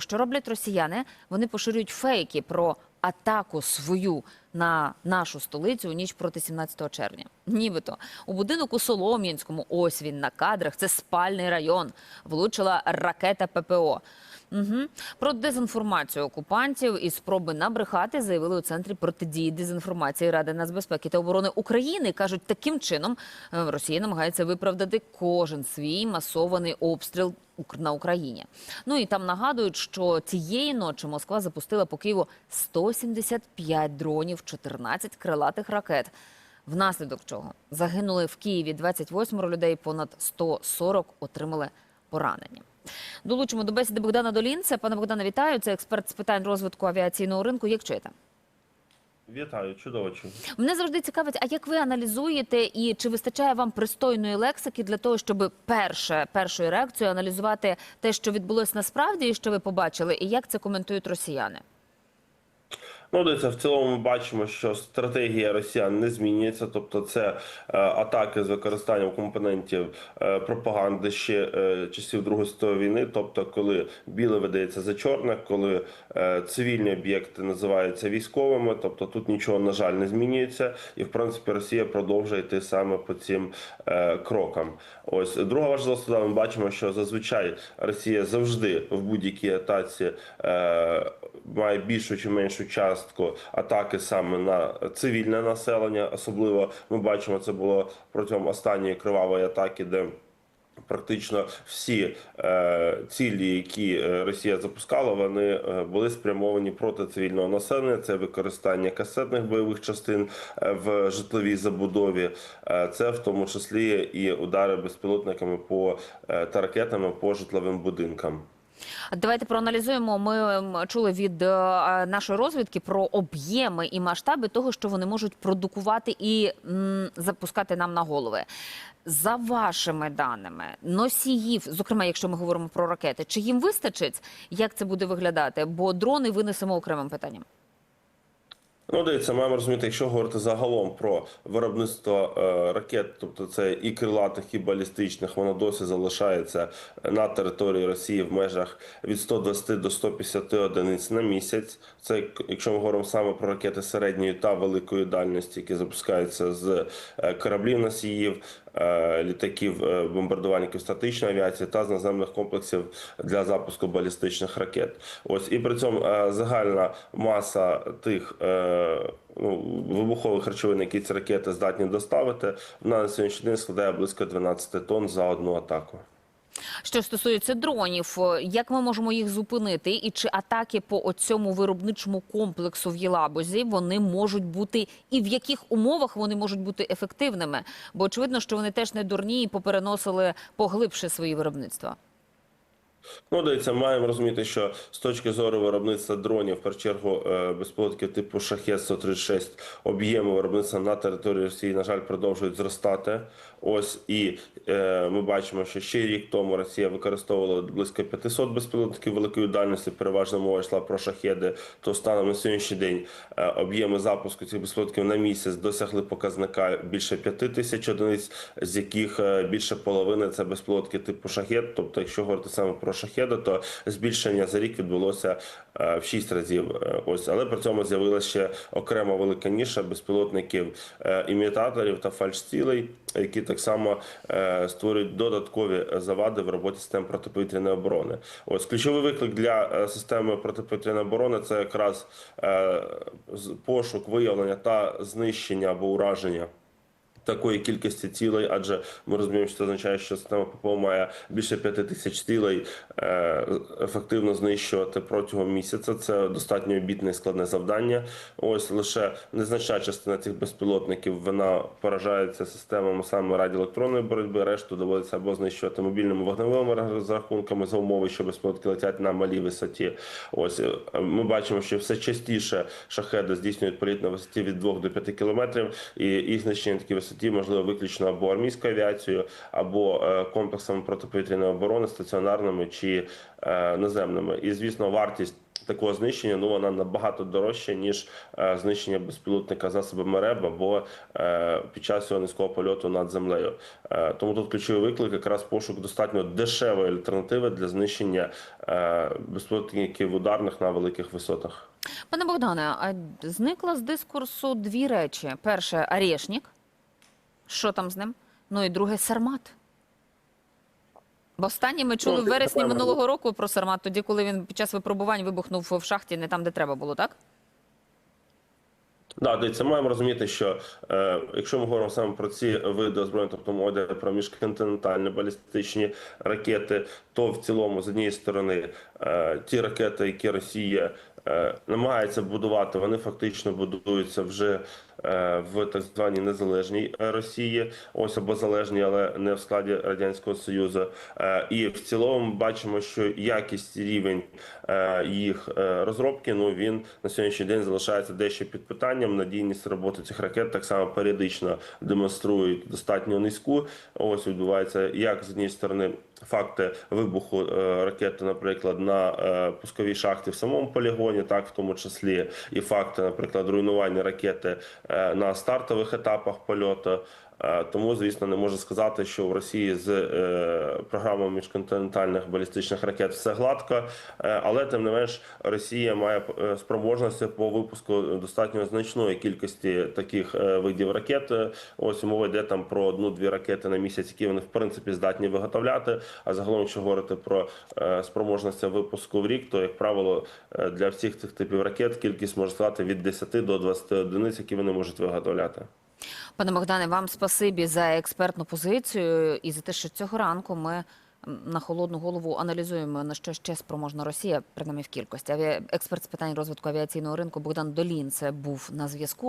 Що роблять росіяни? Вони поширюють фейки про атаку свою на нашу столицю у ніч проти 17 червня. Нібито у будинок у Солом'янському, ось він на кадрах. Це спальний район. Влучила ракета ППО. Угу. Про дезінформацію окупантів і спроби набрехати заявили у центрі протидії дезінформації Ради нацбезпеки та оборони України. кажуть, таким чином е, Росія намагається виправдати кожен свій масований обстріл на Україні. Ну і там нагадують, що цієї ночі Москва запустила по Києву 175 дронів, 14 крилатих ракет. Внаслідок чого загинули в Києві 28 людей, понад 140 отримали поранення. Долучимо до бесіди Богдана Долінця. Пане Богдане, вітаю. Це експерт з питань розвитку авіаційного ринку. Як чуєте? Вітаю, чудово чую. Мене завжди цікавить, а як ви аналізуєте і чи вистачає вам пристойної лексики для того, щоб перше першою реакцією аналізувати те, що відбулося насправді, і що ви побачили, і як це коментують росіяни? Ну, дивіться, в цілому ми бачимо, що стратегія росіян не змінюється, тобто це е, атаки з використанням компонентів е, пропаганди ще е, часів Другої світової війни, тобто коли біле видається за чорне, коли е, цивільні об'єкти називаються військовими, тобто тут нічого на жаль не змінюється, і в принципі Росія продовжує йти саме по цим е, крокам. Ось друга важлива складова, ми бачимо, що зазвичай Росія завжди в будь-якій атаці е, має більшу чи меншу частку атаки саме на цивільне населення. Особливо ми бачимо, це було протягом останньої кривавої атаки, де Практично всі е, цілі, які е, Росія запускала, вони е, були спрямовані проти цивільного населення. Це використання касетних бойових частин е, в житловій забудові. Це в тому числі і удари безпілотниками по та ракетами по житловим будинкам. Давайте проаналізуємо. Ми чули від е, нашої розвідки про об'єми і масштаби того, що вони можуть продукувати і запускати нам на голови. За вашими даними, носіїв, зокрема, якщо ми говоримо про ракети, чи їм вистачить, як це буде виглядати? Бо дрони винесемо окремим питанням. Ну, дивіться, маємо розуміти, якщо говорити загалом про виробництво е, ракет, тобто це і крилатих, і балістичних, воно досі залишається на території Росії в межах від 120 до 150 одиниць на місяць. Це якщо ми говоримо саме про ракети середньої та великої дальності, які запускаються з е, кораблів носіїв, літаків, е, бомбардувальників статичної авіації та з наземних комплексів для запуску балістичних ракет. Ось і при цьому е, загальна маса тих. е, Ну, вибухових речовин, які ці ракети здатні доставити, вона на сьогоднішній день складає близько 12 тонн за одну атаку. Що стосується дронів, як ми можемо їх зупинити, і чи атаки по цьому виробничому комплексу в Єлабузі вони можуть бути, і в яких умовах вони можуть бути ефективними? Бо очевидно, що вони теж не дурні і попереносили поглибше свої виробництва. Ну, дивіться, маємо розуміти, що з точки зору виробництва дронів, в першу чергу, е, безпілотників типу шахет 136 об'єми виробництва на території Росії, на жаль, продовжують зростати. Ось і е, ми бачимо, що ще рік тому Росія використовувала близько 500 безпілотників великої дальності. Переважно мова йшла про шахеди. То станом на сьогоднішній день е, об'єми запуску цих безпілотників на місяць досягли показника більше 5 тисяч одиниць, з яких е, більше половини це безпілотники типу шахет. Тобто, якщо говорити саме про шахеди, то збільшення за рік відбулося е, в 6 разів. Е, Ось, але при цьому з'явилася ще окрема велика ніша безпілотників е, імітаторів та фальшцілей, які так само створюють додаткові завади в роботі систем протиповітряної оборони. Ось ключовий виклик для системи протиповітряної оборони це якраз пошук, виявлення та знищення або ураження. Такої кількості цілей, адже ми розуміємо, що це означає, що система ППО має більше п'яти тисяч цілей е, ефективно знищувати протягом місяця. Це достатньо обітне і складне завдання. Ось лише незначна частина цих безпілотників вона поражається системами саме радіоелектронної боротьби. Решту доводиться або знищувати мобільними вогневими розрахунками за умови, що безпілотники летять на малій висоті. Ось е, ми бачимо, що все частіше шахеди здійснюють політ на висоті від 2 до 5 кілометрів, і їх знищення на такій висоті можливо виключно або армійською авіацією, або е, комплексами протиповітряної оборони, стаціонарними чи е, наземними. І звісно, вартість. такого знищення, ну вона набагато дорожча ніж е, знищення безпілотника засобами РЕБ або під час цього низького польоту над землею. Тому тут ключовий виклик якраз пошук достатньо дешевої альтернативи для знищення безпілотників ударних на великих висотах. Пане Богдане, а зникла з дискурсу дві речі: перше Арєшнік. Що там з ним? Ну і друге Сармат. Бо останнє ми чули Ну, в вересні минулого року про Сармат, тоді, коли він під час випробувань вибухнув в шахті не там, де треба було, так? Да, дивіться, маємо розуміти, що е, якщо ми говоримо саме про ці види озброєнь, тобто мова йде про міжконтинентальні балістичні ракети, то в цілому з однієї сторони е, ті ракети, які Росія е, намагається будувати, вони фактично будуються вже в так званій незалежній е, Росії, ось або залежній, але не в складі радянського союзу. Е, і в цілому бачимо, що якість рівень е, їх е, розробки, ну він на сьогоднішній день залишається дещо під питанням. Надійність роботи цих ракет так само періодично демонструють достатньо низьку. Ось відбувається як з однієї сторони. Факти вибуху е, ракети, наприклад, на е, пусковій шахті в самому полігоні, так в тому числі, і факти, наприклад, руйнування ракети е, на стартових етапах польоту. Е, Тому, звісно, не можу сказати, що в Росії з е, програмою міжконтинентальних балістичних ракет все гладко, Е, але тим не менш Росія має спроможності по випуску достатньо значної кількості таких видів ракет. Ось мова йде там про одну-дві ракети на місяць, які вони в принципі здатні виготовляти. А загалом, якщо говорити про спроможності випуску в рік, то як правило для всіх цих типів ракет кількість може складати від 10 до 20 одиниць, які вони можуть виготовляти. Пане Богдане, вам спасибі за експертну позицію і за те, що цього ранку ми на холодну голову аналізуємо на що ще спроможна Росія, принаймні в кількості. Експерт з питань розвитку авіаційного ринку Богдан Долін це був на зв'язку.